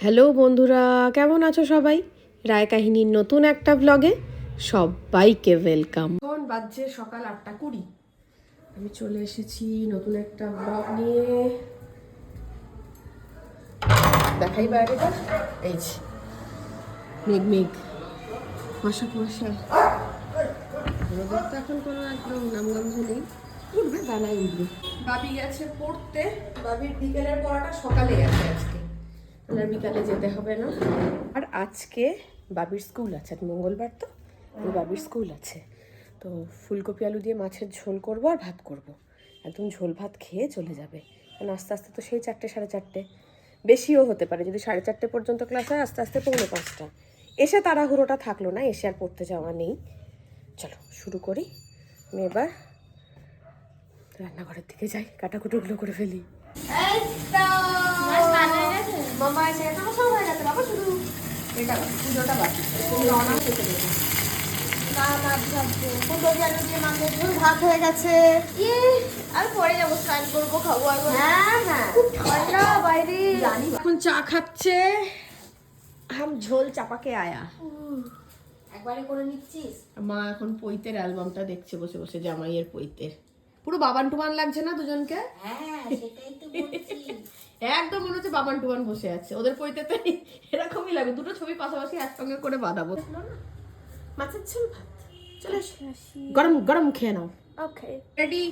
Hello বন্ধুরা, কেমন আছো সবাই? রায় কাহিনীর নতুন একটা ব্লগে সবাইকে ওয়েলকাম এখন বাজছে সকাল আটটা কুড়ি। আমি চলে এসেছি নতুন একটা ব্লগ নিয়ে। দেখাই বাইরেটা এই যে, মেঘ মেঘ। কুয়াশা কুয়াশা রোদের তো এখন কোনো একদম নামগন্ধ নেই। উঠবে উঠবে। বাবি গেছে পড়তে। বাবির বিকেলের পড়াটা সকালে গেছে আজকে। বিকালে যেতে হবে না। আর আজকে বাবির স্কুল আছে মঙ্গলবার তো বাবির স্কুল আছে। তো ফুলকপি আলু দিয়ে মাছের ঝোল করব আর ভাত করব। একদম ঝোল ভাত খেয়ে চলে যাবে। কারণ আস্তে আস্তে তো সেই চারটে, সাড়ে চারটে। বেশিও হতে পারে, যদি সাড়ে চারটে পর্যন্ত ক্লাস হয়, আস্তে আস্তে পৌনে পাঁচটা। এসে তাড়াহুড়োটা থাকল না, এসে আর পড়তে যাওয়া নেই। চলো, শুরু করি। আমি এবার রান্নাঘরের দিকে যাই, কাটাকুটোগুলো করে ফেলি। মামা এসে গেছে আমার সব হয়ে গেছে বাবা শুধু এটা পুজোটা বাকি তুমি রওনা খেতে ভাত হয়ে গেছে ইয়ে, পরে যাব স্নান করব খাব আর হ্যাঁ হ্যাঁ খুব ঠান্ডা বাইরে এখন চা খাচ্ছে। হাম ঝোল চাপাকে আয়া। একবারে করে নিচ্ছিস? মা এখন পৈতের অ্যালবামটা দেখছে বসে বসে জামাইয়ের পৈতের। পুরো বাবান টুবান লাগছে না দুজনকে? হ্যাঁ সেটাই তো বলছি। একদম মনে হচ্ছে বাবান টুবান বসে আছে। ওদের পৈতেতে এরকমই লাগে। দুটো ছবি পাশাপাশি একসঙ্গে করে বাঁধাবো। মাছের ঝোল ভাত। চলে গরম গরম খেয়ে নাও। ওকে রেডি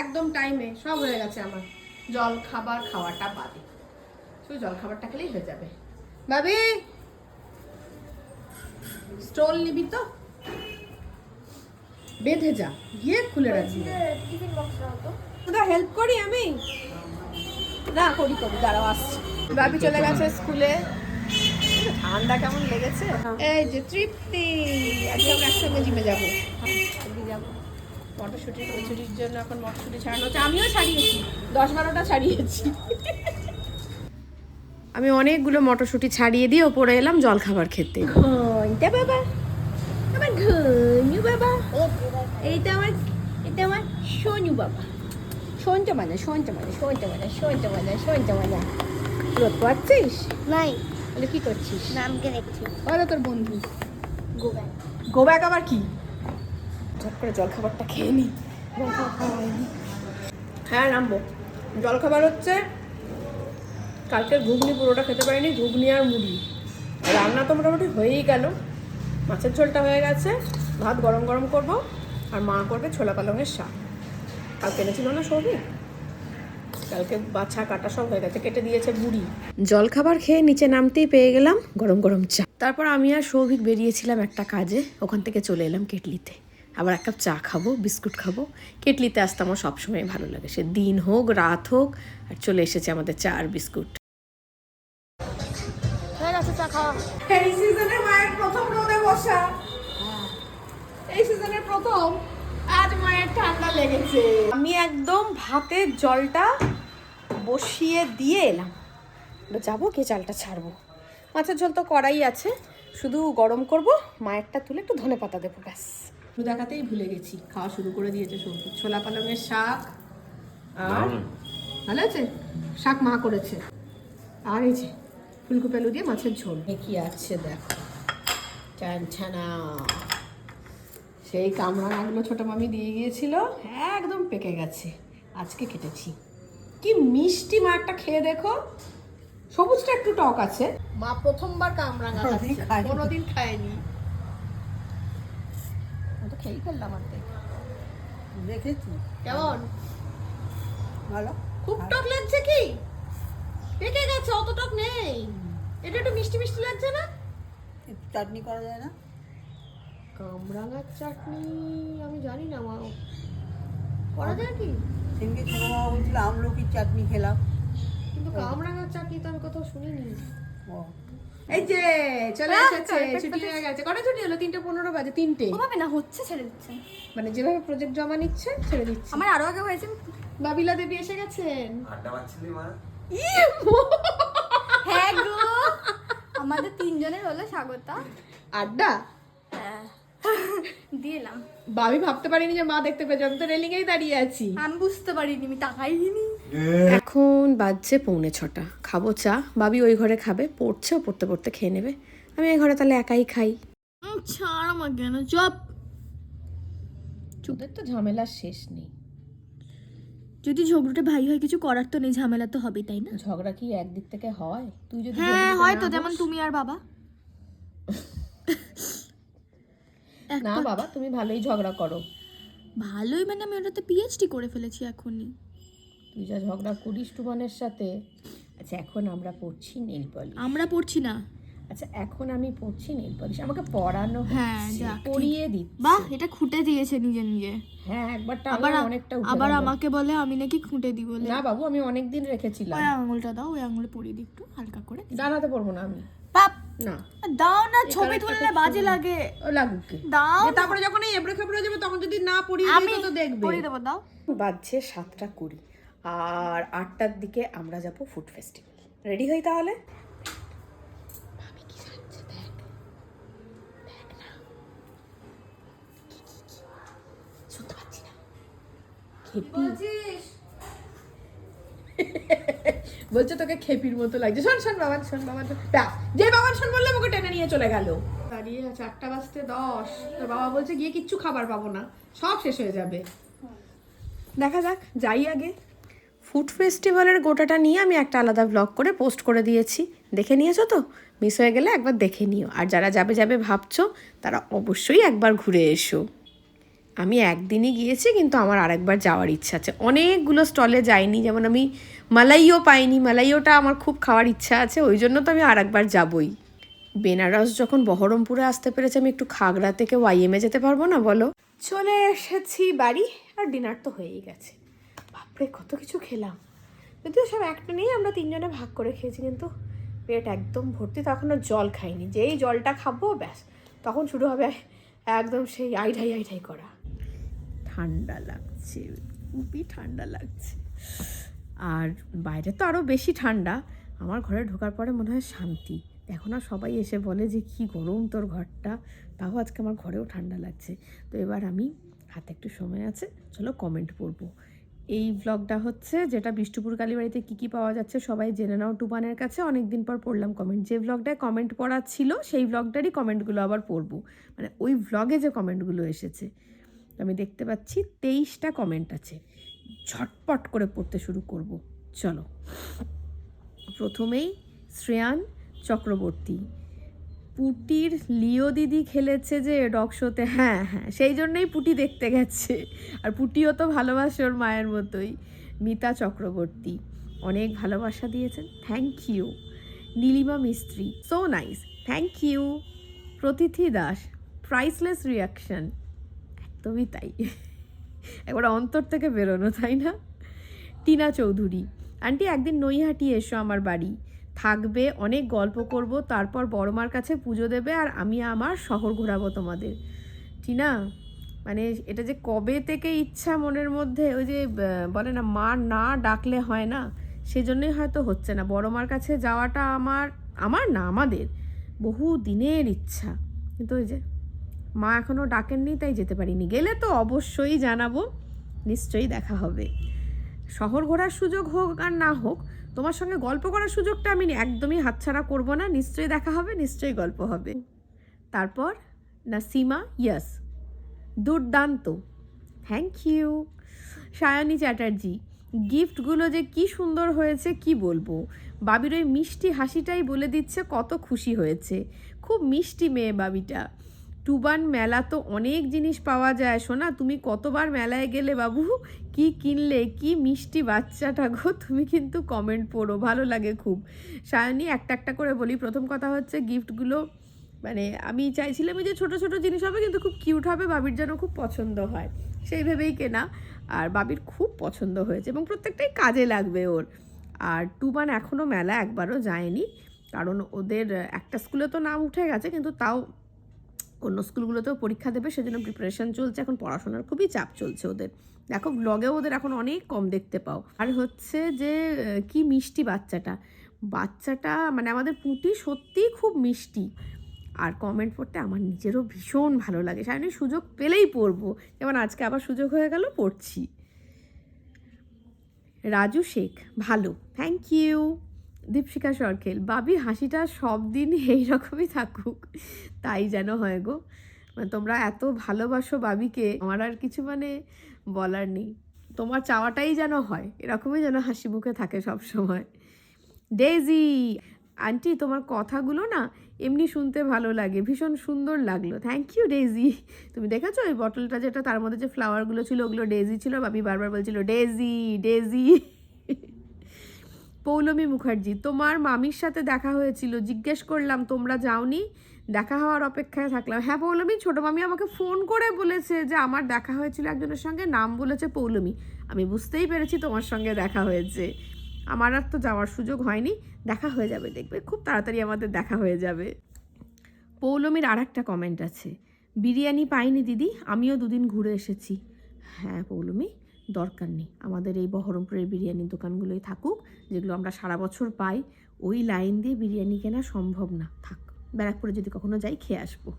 একদম টাইমে সব হয়ে গেছে আমার। জল খাবার খাওয়াটা বাদে। শুধু জল খাবারটা খেলেই হয়ে যাবে। ভাবি? স্টোল নিবি তো? বেঁধে যা গিয়ে খুলে রাখবি। তোরা হেল্প করি আমি? না করি করি দাঁড়াও আসছি। ভাবি চলে গেছে স্কুলে। ঠান্ডা কেমন লেগেছে? এই যে তৃপ্তি আজকে আমরা একসঙ্গে জিমে যাব। যাব। মটরশুটির কচুরির জন্য এখন মটরশুটি ছাড়ানো হচ্ছে। আমিও ছাড়িয়েছি দশ বারোটা ছাড়িয়েছি। আমি অনেকগুলো মটরশুটি ছাড়িয়ে দিয়ে ওপরে এলাম জল খাবার খেতে বাবা। ঘনু বাবা। এইটা আমার এটা আমার সোনু বাবা। সোনটা মানে সোনটা মানে সোনটা মানে সোনটা মানে সোনটা মানে রোদ পাচ্ছিস? নাই। তাহলে কি করছিস? নামকে দেখছি বলো তোর বন্ধু। গোবা গোব্যাক আবার কি? ঝট করে জল খাবারটা খেয়ে নি। হ্যাঁ নামবো। জল খাবার হচ্ছে কালকে ঘুগনি পুরোটা খেতে পারিনি ঘুগনি আর মুড়ি। রান্না তো মোটামুটি হয়েই গেল। মাছের ঝোলটা হয়ে গেছে। ভাত গরম গরম করব আর মা করবে ছোলা পালংয়ের শাক। কালকে এনেছিল না সবই কালকে বাছা কাটা সব হয়ে গেছে কেটে দিয়েছে বুড়ি জল খাবার খেয়ে নিচে নামতেই পেয়ে গেলাম গরম গরম চা। তারপর আমি আর সৌভিক বেরিয়েছিলাম একটা কাজে ওখান থেকে চলে এলাম কেটলিতে। আবার এক কাপ চা খাব বিস্কুট খাব। কেটলিতে আসতে আমার সবসময় ভালো লাগে। সে দিন হোক রাত হোক আর চলে এসেছে আমাদের চা আর বিস্কুট। হয়ে গেছে চা খাওয়া এই সিজনে মায়ের প্রথম বসা এই সিজনের প্রথম আজ মায়ের ঠান্ডা লেগেছে। আমি একদম ভাতের জলটা বসিয়ে দিয়ে এলাম। যাব কে চালটা ছাড়বো। মাছের ঝোল তো করাই আছে। শুধু গরম করব মায়েরটা তুলে একটু ধনে পাতা দেবো ব্যাস। শুধু দেখাতেই ভুলে গেছি। খাওয়া শুরু করে দিয়েছে সবজি। ছোলা পালংয়ের শাক আর ভালো আছে? শাক মা করেছে। আর এই যে ফুলকপি আলু দিয়ে মাছের ঝোল। কি আছে দেখো। চানছানা সেই কামরাঙাগুলো ছোট মামি দিয়ে গিয়েছিল একদম পেকে গেছে। আজকে কেটেছি। কি মিষ্টি মাঠটা খেয়ে দেখো। সবুজটা একটু টক আছে। মা প্রথমবার কামরাঙা খাচ্ছে কোনোদিন খায়নি। আমি তো খেয়েই ফেললাম অর্ধেক দেখেছি। কেমন? ভালো। খুব টক লাগছে কি? পেকে গেছে অত টক নেই। এটা একটু মিষ্টি মিষ্টি লাগছে না? চাটনি করা যায় না? কামরাঙার চাটনি আমি জানি না মা। করা যায় কি? সেদিনকে ছোটো মামা বলছিল আমলকির চাটনি খেলাম। কিন্তু কামরাঙার চাটনি তো আমি কোথাও শুনিনি। ও। এই যে চলে এসেছে ছুটি হয়ে গেছে। কটা ছুটি হলো? তিনটে পনেরো বাজে তিনটে। ওভাবে না হচ্ছে ছেড়ে দিচ্ছেন মানে যেভাবে প্রজেক্ট জমা নিচ্ছে ছেড়ে দিচ্ছে। আমার আরও আগে হয়েছে। বাবিলা দেবী এসে গেছেন? আড্ডা মারছিলি মা। হ্যাঁ গো আমাদের তিনজনের হলো স্বাগতা। আড্ডা? হ্যাঁ। দিলাম বাবি ভাবতে পারিনি যে মা দেখতে পেয়েছে আমি তো রেলিংয়েই দাঁড়িয়ে আছি। আমি বুঝতে পারিনি আমি তাকাইনি। এখন বাজছে পৌনে ছটা। খাব চা বাবি ওই ঘরে খাবে পড়ছে ও পড়তে পড়তে খেয়ে নেবে। আমি এই ঘরে তাহলে একাই খাই। ছাড় আমাকে না চপ। চুদের তো ঝামেলার শেষ নেই। যদি ঝগড়ুটে ভাই হয় কিছু করার তো নেই ঝামেলা তো হবেই তাই না? ঝগড়া কি একদিক থেকে হয়? তুই যদি হ্যাঁ হয়তো না যেমন তুমি আর বাবা। না বাবা তুমি ভালোই ঝগড়া করো। ভালোই মানে আমি ওটাতে পিএইচডি করে ফেলেছি এখনই। তুই যা ঝগড়া করিস টুবানের সাথে। আচ্ছা এখন আমরা পড়ছি নেল পলিশ। আমরা পড়ছি না। আচ্ছা এখন আমি পড়ছি নেল পলিশ আমাকে পড়ানো হ্যাঁ, পড়িয়ে দিচ্ছি। বাহ এটা খুঁটে দিয়েছে নিজে নিজে। হ্যাঁ একবার আবার অনেকটা আবার আমাকে বলে আমি নাকি খুঁটে দিই বলে। না বাবু আমি অনেক দিন রেখেছিলাম। ওই আঙুলটা দাও ওই আঙুলে পরিয়ে দিই একটু হালকা করে জানাতে পারব না আমি। পাপ না। দাও না ছবি তুললে বাজে লাগে। লাগুক। দাও। তারপরে যখন এই এবড়ে খেবড়ে যাবে তখন যদি না পড়িয়ে দিই তো দেখবে। পরিয়ে দেবো দাও। বাজছে সাতটা কুড়ি। আর আটটার দিকে আমরা যাব ফুড ফেস্টিভ্যাল। রেডি হই তাহলে ভাবি কি সাজছে দেখ দেখ না কি, কি, কি? শুনতে পাচ্ছি না খেপি। বলছে তোকে খেপির মতো লাগছে। শোন শোন বাবা শোন বাবা শোন। যে বাবা শোন বললে ওকে টেনে নিয়ে চলে গেল। দাঁড়িয়ে আছে আটটা বাজতে দশ। তোর বাবা বলছে গিয়ে কিচ্ছু খাবার পাবো না। সব শেষ হয়ে যাবে। দেখা যাক যাই আগে। ফুড ফেস্টিভ্যালের গোটাটা নিয়ে আমি একটা আলাদা ব্লগ করে পোস্ট করে দিয়েছি। দেখে নিয়েছো তো? মিস হয়ে গেলে একবার দেখে নিও। আর যারা যাবে যাবে ভাবছ তারা অবশ্যই একবার ঘুরে এসো। আমি একদিনই গিয়েছি, কিন্তু আমার আরেকবার যাওয়ার ইচ্ছা আছে। অনেকগুলো স্টলে যাইনি, যেমন আমি মালাইও পাইনি। মালাইওটা আমার খুব খাওয়ার ইচ্ছা আছে, ওই জন্য তো আমি আরেকবার যাবই। বেনারস যখন বহরমপুরে আসতে পেরেছে, আমি একটু খাগড়া থেকে ওয়াইএমে যেতে পারব না, বলো? চলে এসেছি বাড়ি, আর ডিনার তো হয়েই গেছে। বাপরে, কত কিছু খেলাম। যদিও সব একটা নিয়ে আমরা তিনজনে ভাগ করে খেয়েছি, কিন্তু পেট একদম ভর্তি তখনও জল খাইনি। যেই জলটা খাব, ব্যাস, তখন শুরু হবে একদম সেই আইঢাই আইঢাই করা। ঠান্ডা লাগছে, খুবই ঠান্ডা লাগছে। আর বাইরে তো আরও বেশি ঠান্ডা। আমার ঘরে ঢোকার পরে মনে হয় শান্তি। এখন আর সবাই এসে বলে যে, কি গরম তোর ঘরটা। তাও আজকে আমার ঘরেও ঠান্ডা লাগছে। তো এবার আমি হাতে একটু সময় আছে, চলো কমেন্ট পড়ব। এই ব্লগটা হচ্ছে যেটা বিষ্ণুপুর কালীবাড়িতে কী কী পাওয়া যাচ্ছে সবাই জেনে নাও টুবানের কাছে। অনেক দিন পর পড়লাম কমেন্ট যে ব্লগটায় কমেন্ট পড়া ছিল, সেই ব্লগটারই কমেন্টগুলো আবার পড়ব। মানে ওই ব্লগে যে কমেন্টগুলো এসেছে আমি দেখতে পাচ্ছি তেইশটা কমেন্ট আছে। ঝটপট করে পড়তে শুরু করব। চলো। প্রথমেই শ্রেয়ান চক্রবর্তী। পুটির লিও দিদি খেলেছে যে ডগ শোতে হ্যাঁ হ্যাঁ সেই জন্যই পুটি দেখতে গেছে। আর পুটিও তো ভালোবাসে ওর মায়ের মতোই। মিতা চক্রবর্তী, অনেক ভালোবাসা দিয়েছেন। Thank you Nilima Mistry so nice thank you Pratithi Das priceless reaction একদমই তাই। একবার অন্তর থেকে বেরোনো, তাই না? টিনা চৌধুরী, আন্টি, একদিন নৈহাটি এসো আমার বাড়ি। থাকবে, অনেক গল্প করব, তারপর বড়মার কাছে পুজো দেবে আর আমি আমার শহর ঘোরাবো তোমাদের। টিনা মানে এটা যে কবে থেকে ইচ্ছা মনের মধ্যে ওই যে বলে না, মা না ডাকলে হয় না, সেজন্যই হয়তো হচ্ছে না। বড়মার কাছে যাওয়াটা আমার আমার না, আমাদের। বহু দিনের ইচ্ছা। কিন্তু ওই যে মা এখনও ডাকেননি, তাই যেতে পারিনি। গেলে তো অবশ্যই জানাব, নিশ্চয়ই দেখা হবে। শহর ঘোরার সুযোগ হোক আর না হোক, তোমার সঙ্গে গল্প করার সুযোগটা আমি একদমই হাতছাড়া করব না। নিশ্চয়ই দেখা হবে, নিশ্চয়ই গল্প হবে। তারপর, নাসিমা, ইয়াস, দুর্দান্ত। থ্যাংক ইউ সায়নী চ্যাটার্জি, গিফটগুলো যে কি সুন্দর হয়েছে, কি বলব? বাবির ওই মিষ্টি হাসিটাই বলে দিচ্ছে, কত খুশি হয়েছে। খুব মিষ্টি মেয়ে বাবিটা। টুবান মেলা তো অনেক জিনিস পাওয়া যায় শোনা তুমি কতবার মেলায় গেলে বাবু? কি কিনলে? কি মিষ্টি বাচ্চাটা গো? তুমি কিন্তু কমেন্ট পড়ো, ভালো লাগে খুব। সায়নী একটা একটা করে বলি। প্রথম কথা হচ্ছে গিফটগুলো মানে আমি চাইছিলাম যে ছোট ছোট জিনিস হবে, কিন্তু খুব কিউট হবে বাবির যেন খুব পছন্দ হয়। সেই ভেবেই কেনা, আর বাবির খুব পছন্দ হয়েছে এবং প্রত্যেকটাই কাজে লাগবে ওর। আর টুবান এখনও মেলা একবারও যায়নি, কারণ ওদের একটা স্কুলে তো নাম উঠে গেছে, কিন্তু তাও অন্য স্কুলগুলোতেও পরীক্ষা দেবে, সেজন্য প্রিপারেশন চলছে। এখন পড়াশোনার খুবই চাপ চলছে ওদের। দেখো ব্লগেও ওদের এখন অনেক কম দেখতে পাও। আর হচ্ছে যে কি মিষ্টি বাচ্চাটা। বাচ্চাটা মানে আমাদের পুঁটি সত্যিই খুব মিষ্টি। আর কমেন্ট পড়তে আমার নিজেরও ভীষণ ভালো লাগে। সামনে সুযোগ পেলেই পড়ব। যেমন আজকে আবার সুযোগ হয়ে গেল, পড়ছি। রাজু শেখ, ভালো। থ্যাংক ইউ দীপশিকা সরকেল, বাবি হাসিটা সব দিন এইরকমই থাকুক, তাই যেন হয় গো। মানে তোমরা এত ভালোবাসো বাবিকে, আমার আর কিছু মানে বলার নেই। তোমার চাওয়াটাই যেন হয়, এরকমই যেন হাসি মুখে থাকে সব সময়। ডেজি আন্টি তোমার কথাগুলো না এমনি শুনতে ভালো লাগে, ভীষণ সুন্দর লাগল। থ্যাংক ইউ ডেজি তুমি দেখেছ ওই বটলটা যেটা, তার মধ্যে যে ফ্লাওয়ারগুলো ছিল, ওগুলো ডেজি ছিল, বাবি বারবার বলছিল ডেজি ডেজি পৌলমী মুখার্জি, তোমার মামির সাথে দেখা হয়েছিল, জিজ্ঞেস করলাম, তোমরা যাওনি? দেখা হওয়ার অপেক্ষায় থাকলাম। হ্যাঁ পৌলমী, ছোটো মামি আমাকে ফোন করে বলেছে যে আমার দেখা হয়েছিল একজনের সঙ্গে, নাম বলেছে পৌলমী। আমি বুঝতেই পেরেছি তোমার সঙ্গে দেখা হয়েছে। আমার আর তো যাওয়ার সুযোগ হয়নি, দেখা হয়ে যাবে, দেখবে, খুব তাড়াতাড়ি আমাদের দেখা হয়ে যাবে। পৌলমীর আর একটা কমেন্ট আছে, বিরিয়ানি পাইনি দিদি, আমিও দুদিন ঘুরে এসেছি। হ্যাঁ পৌলমী দরকার নেই। আমাদের এই বহরমপুরের বিরিয়ানির দোকানগুলোই থাকুক, যেগুলো আমরা সারা বছর পাই, ওই লাইন দিয়ে বিরিয়ানি কেনা সম্ভব না। থাক, ব্যারাকপুরে যদি কখনো যাই, খেয়ে আসব।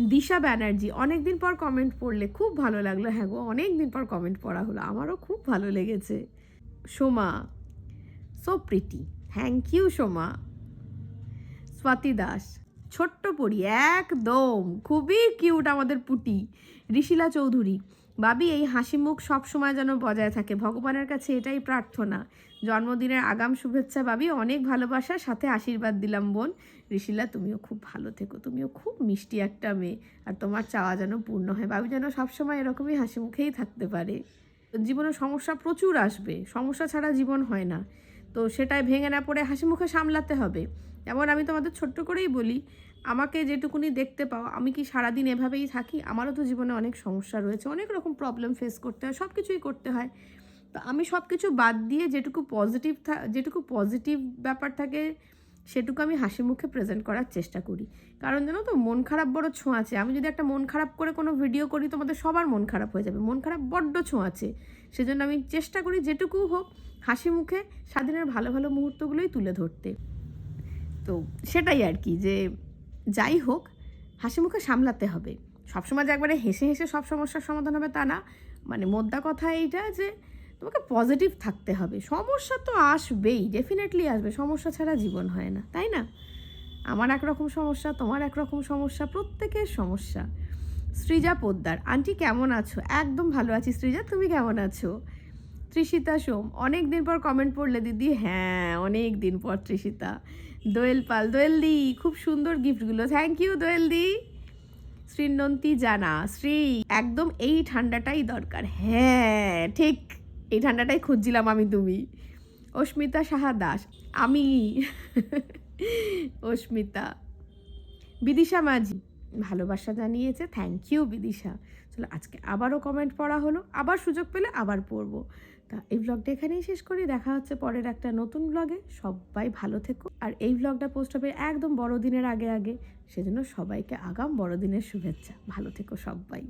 দিশা ব্যানার্জি অনেক দিন পর কমেন্ট পড়লে খুব ভালো লাগল। হ্যাঁ গো অনেক দিন পর কমেন্ট পড়া হলো, আমারও খুব ভালো লেগেছে। Soma so Priti thank you Soma. Swati Das, ছোট্ট পরি, একদম, খুবই কিউট আমাদের পুটি। ঋষিলা চৌধুরী বাবি এই হাসি মুখ সবসময় যেন বজায় থাকে। ভগবানের কাছে এটাই প্রার্থনা। জন্মদিনের আগাম শুভেচ্ছা বাবি অনেক ভালোবাসা সাথে আশীর্বাদ দিলাম বোন। ঋষিলা, তুমিও খুব ভালো থেকো। তুমিও খুব মিষ্টি একটা মেয়ে। আর তোমার চাওয়া যেন পূর্ণ হয়। বাবি যেন সবসময় এরকমই হাসি মুখেই থাকতে পারে। জীবনে সমস্যা প্রচুর আসবে। সমস্যা ছাড়া জীবন হয় না। তো সেটাই ভেঙে না পড়ে হাসি মুখে সামলাতে হবে। যেমন আমি তোমাদের ছোট্ট করেই বলি আমাকে যেটুকুনি দেখতে পাও, আমি কি সারাদিন এভাবেই থাকি? আমারও তো জীবনে অনেক সমস্যা রয়েছে, অনেক রকম প্রবলেম ফেস করতে হয় সব কিছুই করতে হয়। তো আমি সব কিছু বাদ দিয়ে যেটুকু পজিটিভ যেটুকু পজিটিভ ব্যাপার থাকে, সেটুকু আমি হাসি মুখে প্রেজেন্ট করার চেষ্টা করি। কারণ জানো তো, মন খারাপ বড় ছোঁয়াচে আমি যদি একটা মন খারাপ করে কোনো ভিডিও করি, তোমাদের সবার মন খারাপ হয়ে যাবে। মন খারাপ বড্ড ছোঁয়াচে সেজন্য আমি চেষ্টা করি যেটুকু হোক, হাসি মুখে স্বাধীনের ভালো ভালো মুহূর্তগুলোই তুলে ধরতে। তো সেটাই আর কি যে যাই হোক হাসি মুখে সামলাতে হবে। সবসময় যে একবারে হেসে হেসে সব সমস্যার সমাধান হবে তা না। মানে মোদ্দা কথা এইটা যে তোমাকে পজিটিভ থাকতে হবে। সমস্যা তো আসবেই ডেফিনেটলি আসবে। সমস্যা ছাড়া জীবন হয় না, তাই না? আমার একরকম সমস্যা, তোমার একরকম সমস্যা, প্রত্যেকের সমস্যা। সৃজা পোদ্দার, আন্টি কেমন আছো? একদম ভালো আছি সৃজা, তুমি কেমন আছো? তৃষিতা সোম, অনেক দিন পর কমেন্ট পড়লে, দিদি। হ্যাঁ অনেক দিন পর তৃষিতা দোয়েল পাল, দোয়েল দি, খুব সুন্দর গিফটগুলো থ্যাংক ইউ দোয়েল দি। শ্রীনন্তী জানা, শ্রী, একদম এই ঠান্ডাটাই দরকার। হ্যাঁ ঠিক, এই ঠান্ডাটাই খুঁজছিলাম আমি তুমি। অস্মিতা সাহা দাস, আমি। অস্মিতা। বিদিশা মাঝি, ভালোবাসা জানিয়েছে থ্যাংক ইউ বিদিশা। চলো, আজকে আবারও কমেন্ট পড়া হলো, আবার সুযোগ পেলে আবার পড়ব। তা এই ব্লগটা এখানেই শেষ করি। দেখা হচ্ছে পরের একটা নতুন ব্লগে সবাই ভালো থেকো। আর এই ব্লগটা পোস্ট হবে একদম বড়দিনের আগে আগে। সেজন্য সবাইকে আগাম বড়দিনের শুভেচ্ছা। ভালো থেকো সবাই।